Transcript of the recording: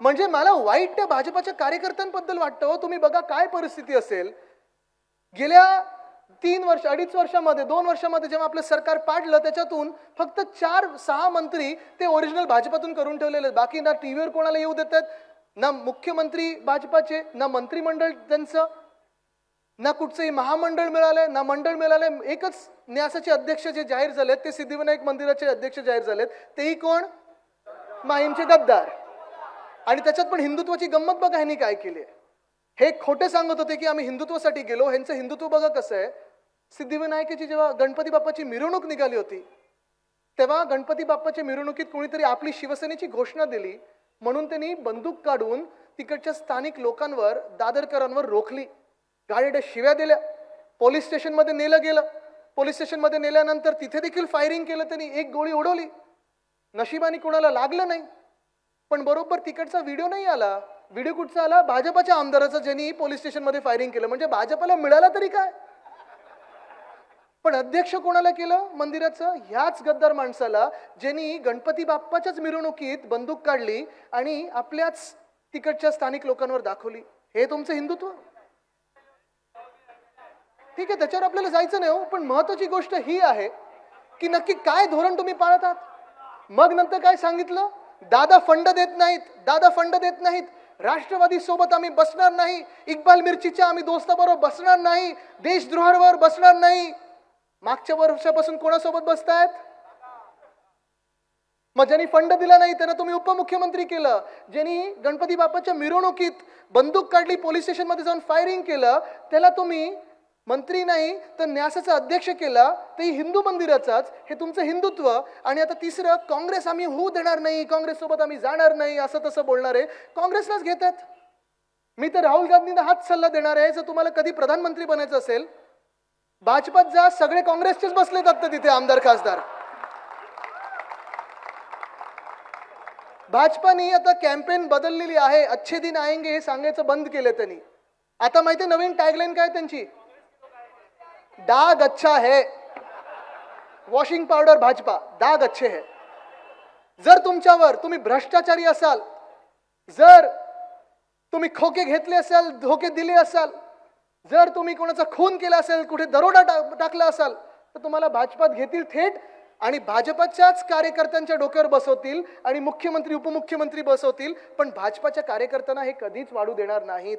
म्हणजे मला वाईट त्या भाजपाच्या कार्यकर्त्यांबद्दल वाटतं हो. तुम्ही बघा काय परिस्थिती असेल. गेल्या तीन वर्ष अडीच वर्षामध्ये दोन वर्षामध्ये जेव्हा आपलं सरकार पाडलं त्याच्यातून फक्त चार सहा मंत्री ते ओरिजिनल भाजपातून करून ठेवलेले आहेत. बाकी ना टीव्हीवर कोणाला येऊ देतात ना मुख्यमंत्री भाजपाचे ना मंत्रिमंडळ त्यांचं ना कुठचंही महामंडळ मिळालंय ना मंडळ मिळालंय. एकच न्यासाचे अध्यक्ष जे जाहीर झालेत ते सिद्धिविनायक मंदिराचे अध्यक्ष जाहीर झालेत. तेही कोण? माहीमचे गद्दार. आणि त्याच्यात पण हिंदुत्वाची गंमत बघा ह्यांनी काय केली आहे. हे खोटे सांगत होते की आम्ही हिंदुत्वासाठी गेलो ह्यांचं हिंदुत्व बघा कसं आहे. सिद्धिविनायकाची जेव्हा गणपती बाप्पाची मिरवणूक निघाली होती तेव्हा गणपती बाप्पाच्या मिरवणुकीत कोणीतरी आपली शिवसेनेची घोषणा दिली म्हणून त्यांनी बंदूक काढून तिकडच्या स्थानिक लोकांवर दादरकरांवर रोखली. गाडीच्या शिव्या दिल्या. पोलीस स्टेशनमध्ये नेलं गेलं. पोलीस स्टेशनमध्ये नेल्यानंतर तिथे देखील फायरिंग केलं त्यांनी. एक गोळी उडवली. नशिबाने कोणाला लागलं नाही. पण बरोबर तिकडचा व्हिडिओ नाही आला. व्हिडिओ कुठचा आला? भाजपाच्या आमदाराचा ज्यांनी पोलीस स्टेशनमध्ये फायरिंग केलं. म्हणजे भाजपाला मिळाला तरी काय? पण अध्यक्ष कोणाला केलं? मंदिराचं? ह्याच गद्दार माणसाला ज्यांनी गणपती बाप्पाच्याच मिरवणुकीत बंदूक काढली आणि आपल्याच तिकडच्या स्थानिक लोकांवर दाखवली. हे तुमचं हिंदुत्व? ठीक आहे त्याच्यावर आपल्याला जायचं नाही हो पण महत्वाची गोष्ट ही आहे की नक्की काय धोरण तुम्ही पाळत आहात मग नंतर काय सांगितलं? दादा फंड देत नाहीत दादा फंड देत नाहीत. राष्ट्रवादी सोबत आम्ही बसणार नाही. इक्बाल मिरचीच्या आम्ही दोस्ताबरोबर बसणार नाही. देशद्रोहावर बसणार नाही. मागच्या वर्षापासून कोणासोबत बसतायत? मग ज्यांनी फंड दिला नाही त्यांना तुम्ही उपमुख्यमंत्री केलं. ज्यांनी गणपती बाप्पाच्या मिरवणुकीत बंदूक काढली पोलीस स्टेशनमध्ये जाऊन फायरिंग केलं त्याला तुम्ही मंत्री नाही तर न्यासाचा अध्यक्ष केला तरी हिंदू मंदिराचाच हे तुमचं हिंदुत्व. आणि आता तिसरं काँग्रेस आम्ही होऊ देणार नाही काँग्रेससोबत आम्ही जाणार नाही असं तसं बोलणार आहे. काँग्रेसलाच घेतात. मी तर राहुल गांधींना हाच सल्ला देणार आहे जर तुम्हाला कधी प्रधानमंत्री बनायचं असेल. भाजपात जा सगळे काँग्रेसचेच बसले जातात तिथे आमदार खासदार. भाजपाने आता कॅम्पेन बदललेली आहे अच्छे दिन आएंगे हे सांगायचं बंद केलं त्यांनी. आता माहिती नवीन टॅगलाईन काय त्यांची? डाग अच्छा है। वॉशिंग पावडर भाजपा डाग अच्छे है। जर तुमच्यावर तुम्ही भ्रष्टाचारी असाल जर तुम्ही खोके घेतले असाल धोके दिले असाल जर तुम्ही कोणाचा खून केला असेल कुठे दरोडा टाकला असाल तर तुम्हाला भाजपात घेतील थेट आणि भाजपाच्याच कार्यकर्त्यांच्या डोक्यावर बसवतील आणि मुख्यमंत्री उपमुख्यमंत्री बसवतील पण भाजपाच्या कार्यकर्त्यांना हे कधीच वाढू देणार नाहीत.